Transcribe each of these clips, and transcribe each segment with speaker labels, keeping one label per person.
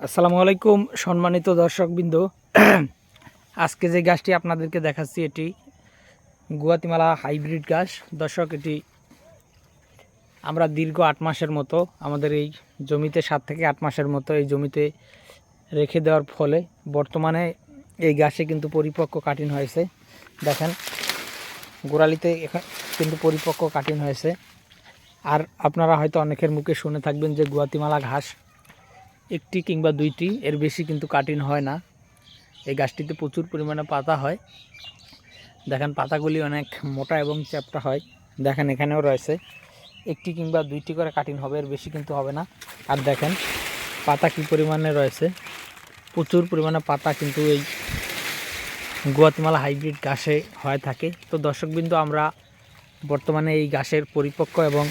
Speaker 1: আসসালামু আলাইকুম সম্মানিত দর্শকবৃন্দ। আজকে যে গাছটি আপনাদেরকে দেখাচ্ছি, এটি গুয়াতিমালা হাইব্রিড গাছ। দর্শক, এটি আমরা দীর্ঘ আট মাসের মতো আমাদের এই জমিতে, সাত থেকে আট মাসের মতো এই জমিতে রেখে দেওয়ার ফলে বর্তমানে এই গাছে কিন্তু পরিপক্ক কাটিন হয়েছে। দেখেন, গোড়ালিতে এখা- কিন্তু পরিপক্ক কাটিন হয়েছে। আর আপনারা হয়তো অনেকের মুখে শুনে থাকবেন যে গুয়াতিমালা ঘাস একটি কিংবা দুইটি, এর বেশি কিন্তু কাটিন হয় না। এই গাছটিতে প্রচুর পরিমাণে পাতা হয়। দেখেন, পাতাগুলি অনেক মোটা এবং চ্যাপ্টা হয়। দেখেন, এখানেও রয়েছে। একটি কিংবা দুইটি করে কাটিন হবে, এর বেশি কিন্তু হবে না। আর দেখেন, পাতা কী পরিমাণে রয়েছে। প্রচুর পরিমাণে পাতা কিন্তু এই গুয়াতিমালা হাইব্রিড গাছে হয়ে থাকে। তো দর্শকবিন্দু, আমরা বর্তমানে এই গাছের পরিপক্ক এবং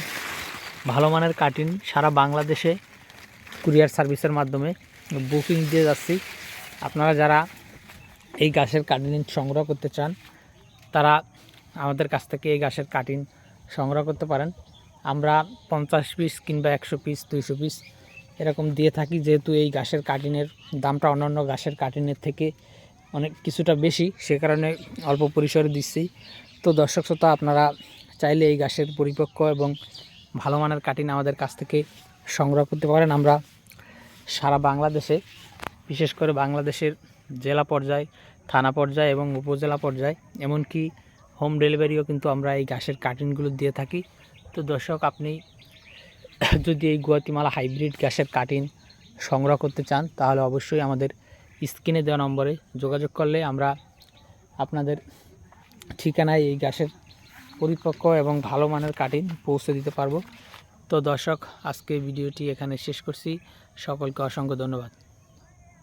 Speaker 1: ভালো মানের কাটিন সারা বাংলাদেশে কুরিয়ার সার্ভিসের মাধ্যমে বুকিং দিয়ে যাচ্ছি। আপনারা যারা এই গাছের কাটিন সংগ্রহ করতে চান, তারা আমাদের কাছ থেকে এই গাছের কাটিন সংগ্রহ করতে পারেন। আমরা পঞ্চাশ পিস কিংবা একশো পিস, দুইশো পিস এরকম দিয়ে থাকি, যেহেতু এই গাছের কাটিনের দামটা অন্যান্য গাছের কাটিনের থেকে অনেক কিছুটা বেশি, সে কারণে অল্প পরিসরে দিচ্ছি। তো দর্শক শ্রোতা, আপনারা চাইলে এই গাছের পরিপক্ক এবং ভালো মানের কাটিন আমাদের কাছ থেকে সংগ্রহ করতে পারেন। আমরা সারা বাংলাদেশে, বিশেষ করে বাংলাদেশের জেলা পর্যায়, থানা পর্যায়ে এবং উপজেলা পর্যায়ে, এমনকি হোম ডেলিভারিও কিন্তু আমরা এই গাছের কাটিনগুলো দিয়ে থাকি। তো দর্শক, আপনি যদি এই গুয়াতিমালা হাইব্রিড গ্যাসের কাটিন সংগ্রহ করতে চান, তাহলে অবশ্যই আমাদের স্ক্রিনে দেওয়া নম্বরে যোগাযোগ করলে আমরা আপনাদের ঠিকানায় এই গ্যাসের পরিপক্ক এবং ভালো মানের কাটিন পৌঁছে দিতে পারব। তো দর্শক আজকে ভিডিওটি এখানে শেষ করছি। সকলকে অসংখ্য ধন্যবাদ।